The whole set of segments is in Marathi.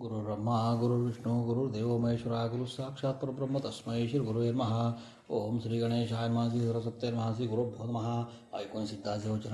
గురుర్బ్రహ్మ గురుర్విష్ణు గురుర్దేవో మహేశ్వర గురు సాక్షాత్ పరబ్రహ్మ తస్మై శ్రీ గురువే నమ ओम श्री गणेशाय मासी सरस्वत्य महासी गुरुभ्यो महा ऐकून सिद्धाचे वचन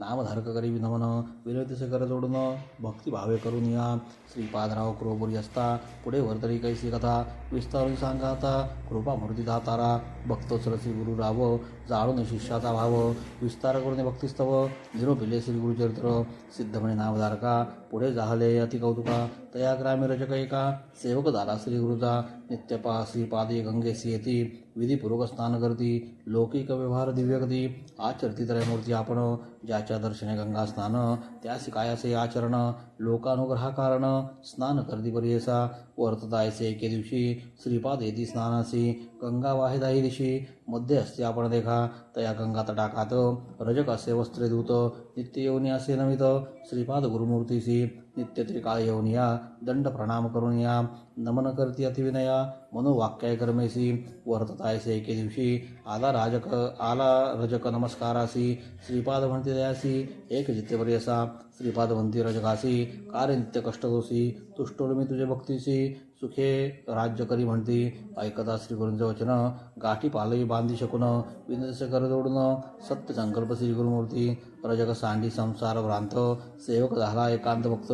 नामधारक करी विनमन विनतीचे सकर जोडून। भक्तिभावे करून या श्रीपादराव कृपुरी असता पुढे वरतरी कैसी कथा। विस्तारून सांगा आता कृपा मूर्ती दातारा। भक्त श्री गुरु राव। जाळून शिष्याचा भाव। विस्तार करून भक्तिस्तव। निरोपिले श्री गुरुचरित्र। सिद्धमणे नामधारका। पुढे जाहले अति कौतुका तया ग्रामी रचक एका। सेवक झाला श्री गुरुचा। नित्यपा श्रीपादे गंगेसी येती विधीपूर्वक स्नान करती लौकिक व्यवहार दिव्यगती आचरती त्रयमूर्ती आपण ज्याच्या दर्शने गंगा स्नान त्यास कायाचे आचरण लोकानुग्रहा कारण स्नान करती परियसा वर्ततायसे एके दिवशी श्रीपाद येती स्नानासी गंगा वाहेदाही दिशी मध्ये असते आपण देखा तया गंगा तटाकात रजक असे वस्त्रे धूत नित्य येऊनी असे नमित श्रीपाद गुरुमूर्तीसी नित्य त्रिकाळ येऊन या दंड प्रणाम करून या नमन करती अतिविनया मनोवाक्याय कर्मेसी वर्ततायसे एके दिवशी आला राजक आला रजक नमस्कारासी श्रीपाद म्हणते दयासी एक जित्यपर्यसा श्रीपाद म्हणती रजकासी कार्य नित्य कष्टदोषी मी तुझे भक्तीसी सुखे राज्य करी म्हणती. ऐकता श्री गुरूंचे वचन गाठी पालवी बांधी शकून. विनस कर जोडून. सत्य संकल्प श्री गुरुमूर्ती रजक सांडी संसार भ्रांत. सेवक झाला एकांत भक्त.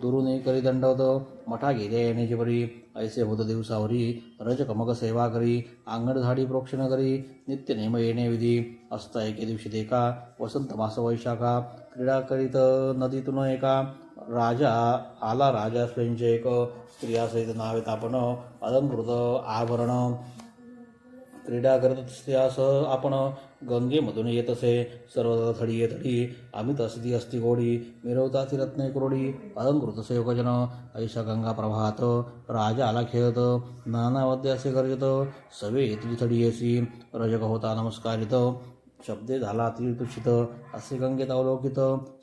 दुरून करी दंडवत. मठा गेले येण्याची परी. ऐसे होत दिवसावरी. रजक मग सेवा करी. अंगण झाडी प्रोक्षण करी. नित्य नेम येणे विधी. असता एके दिवशी देखा वसंत मास वैशाखा. क्रीडा करीत नदीतून एका. राजा आला राजा स्वयंचे एक स्त्रियासहित नावे तापण अलंकृत आभरण क्रीडा करत त्यास आपण गंगेमधून येत असे. सर्व थडी थडी. अमित असती असती गोडी. मिरवताची रत्ने क्रोडी. अलंकृत सेवकजन. ऐशा गंगा प्रभात. राजा आला खेळत. नानावद्य असे गर्जत. सवे येतली थडी येसी. रजक होता नमस्कारित. शब्दे झाला अतितुषित असे गंगेत अवलोकित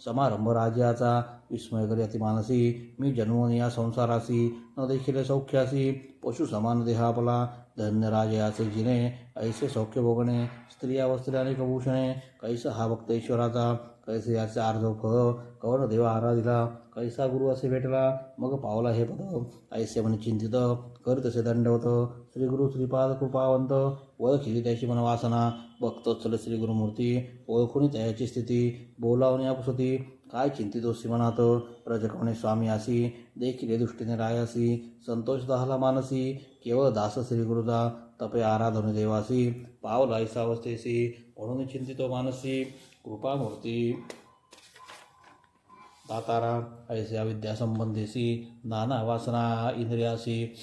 समारंभ राज्याचा विस्मय करी अतिमानसी मी जन्मून या संसारासी न देखील सौख्यासी पशु समान देहापला धन्य राजयाचे जिने ऐसे सौख्य भोगणे स्त्रिया वस्त्रे आणि कभूषणे कैसा हा भक्त ईश्वराचा कैसे याचे आर्धव फळ कवन देवा आराधिला कैसा गुरु असे भेटला मग पावला हे पद ऐसे म्हणे चिंतित कर तसे दंडवत श्री गुरु श्रीपाद कृपावंत ओळखिली त्याची मन वासना भक्तोत्सल श्री गुरुमूर्ती ओळखून त्याची स्थिती बोलावणे अपसती काय चिंतितो सिमनात रजकवणे स्वामी आसी देखील दृष्टीने रायासी संतोष दहाला मानसी केवळ दास श्री गुरुदा तपे आराधन देवासी पावला ऐसावस्थेसी म्हणून चिंतितो मानसी कृपामूर्ती. दातारा ऐसे अविद्यासंबंधीसी नाना वासना इंद्रियासी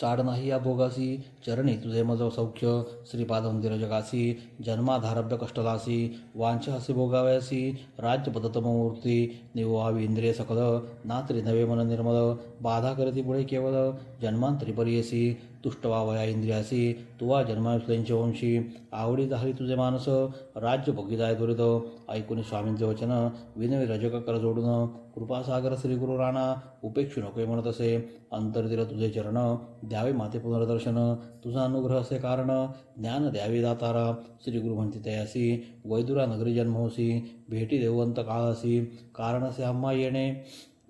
चाड नाही या भोगासी चरणी तुझे मज सौख्य श्रीपाद मंदिर जगासी जन्माधारभ्य कष्टलासी वांछ असे भोगाव्यासी राज्यपदतमूर्ती पदतमूर्ती इंद्रिय सकल नात्री नवे मन निर्मल बाधा करती पुढे केवळ जन्मांतरी परियसी तुष्टवावया इंद्रियासी तुवा जन्मांशी वंशी आवडी झाली तुझे मानस राज्य भोगीदाय दुरित. ऐकून स्वामींचे वचन विनवी रजक कर जोडून कृपासागर श्री गुरु राणा उपेक्षू नकोय म्हणत असे. अंतर्दिल तुझे चरण द्यावे माते पुनर्दर्शन. तुझा अनुग्रह असे कारण ज्ञान द्यावे दातारा. श्री गुरु म्हणते तयासी वैदुरा नगरी जन्मोसी भेटी देवंत काळासी. कारण असे आम्हा येणे.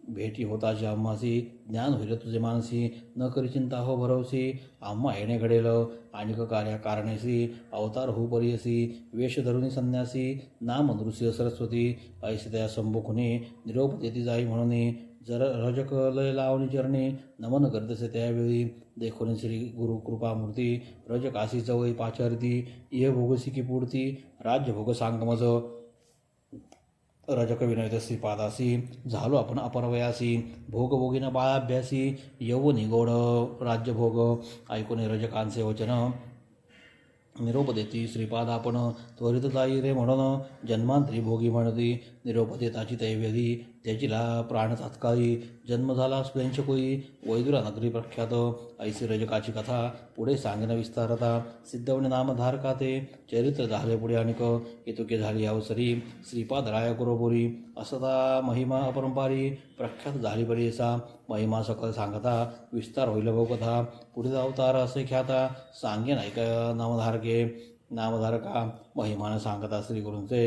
भेटी होताची आम्हासी ज्ञान होईल तुझे मानसी न करी चिंता हो भरवसी आम्हा येणे घडेल आणिक कार्या कारणेसी अवतार हो परियसी वेश धरुणी संन्यासी नाम नृसिंह सरस्वती ऐसे त्या संभोखुनी निरोप देती जाई म्हणून जर रजक लय लावणी चरणी नमन करतसे त्यावेळी देखोनी श्री गुरु कृपामूर्ती रजकासी जवळी चवळी पाचारती इह भोगसी की पूर्ती राज्य भोग सांगमज रजक विनयत श्रीपादासी झालो आपण अपरवयासी भोगभोगीनं बाळाभ्यासी यव निगोड राज्यभोग ऐकून रजकांचे वचन. निरोप देती श्रीपाद आपण त्वरित जाई रे म्हणून जन्मांतरी भोगी म्हणती निरोप देताची तैवेदी त्याचीला प्राण तात्काळी जन्म झाला स्प्लेंचकोई वैदुरा नगरी प्रख्यात ऐसी रजकाची कथा पुढे सांगणं विस्तारता. सिद्धवणे नामधारका ते? चरित्र झाले पुढे आणिक येतुके झाली अवसरी. श्रीपाद राया गुरोबोरी असता महिमा अपरंपारी प्रख्यात झाली बरीसा महिमा सकल सांगता. विस्तार होईल कथा पुढील अवतार असे ख्याता. सांगेन ऐका नामधारके. नामधारका महिमान सांगता श्री गुरूंचे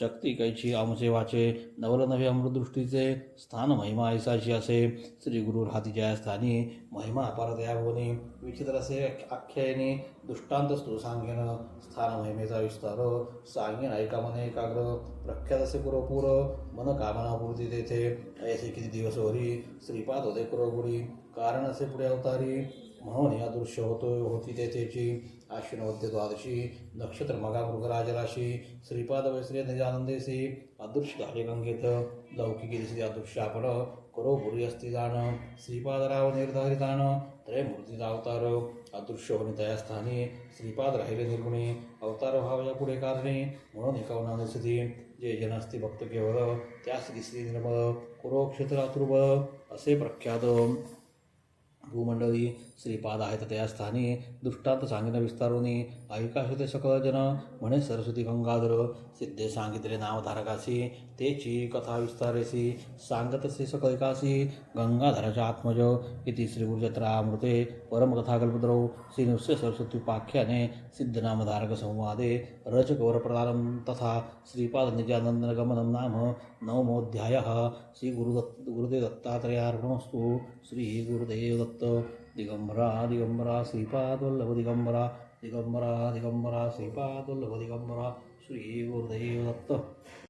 शक्ती कैची आमचे वाचे अमृतदृष्टीचे स्थान महिमा ऐसाची असे. श्री गुरु राहतीच्या स्थानी महिमा अपार भुवनी विचित्र असे आख्यायनी दृष्टांत स्तू सांगेन स्थान महिमेचा विस्तार सांगेन. ऐका मन एकाग्र प्रख्यात असे पुरपूर मन कामनापूर्ती तेथे ऐसे किती दिवस होरी श्रीपाद होते कुरगुरी कारण असे पुढे अवतारी म्हणून या दृश्य होतो होती तेथेची. आश्विनवद्य द्वादशी नक्षत्र मगा राशी श्रीपाद वैश्री निजानंदेसी अदृश्य झाले गंगेत लौकिकी दिसली अदृश्य आपण करो पुरी असती जाण श्रीपादराव निर्धारी जाण त्रयमूर्तीचा अवतार अदृश्य होणे त्या स्थानी श्रीपाद राहिले निर्गुणी अवतार भाव या पुढे कारणे म्हणून एकावना स्थिती जे जनस्ती भक्त केवळ त्यास दिसली निर्मळ कुरुक्षेत्र अतुर्बळ असे प्रख्यात। भूमंडळी श्रीपाद आहेत त्या स्थानी. दृष्टांत सांगितलं विस्तारुनी. ऐकाश ते सकळ जन म्हणे सरस्वती गंगाधर सिद्धे सांगितले नामधारकासी तेची कथा विस्तारेसी. सांगतसे सकळिकासी गंगाधराच्या आत्मज इति श्रीगुरुजत्रामृते परमकथाकल्पद्रौ. श्री नृस्य सरस्वती पाख्याने सिद्धनामधारक संवादे. रचकवरप्रदानं तथा श्रीपाद निजानंदगमनं नाम नवमोऽध्यायः. श्री गुरुदत्त गुरुदेव दत्तात्रयार्पणमस्तु श्री गुरुदेव दत्त दिगंबरा दिगंबरा श्रीपाद वल्लभ दिगंबरा दिगंबरा दिगंबरा श्रीपाद दिगंबरा श्री गुरुदेव दत्त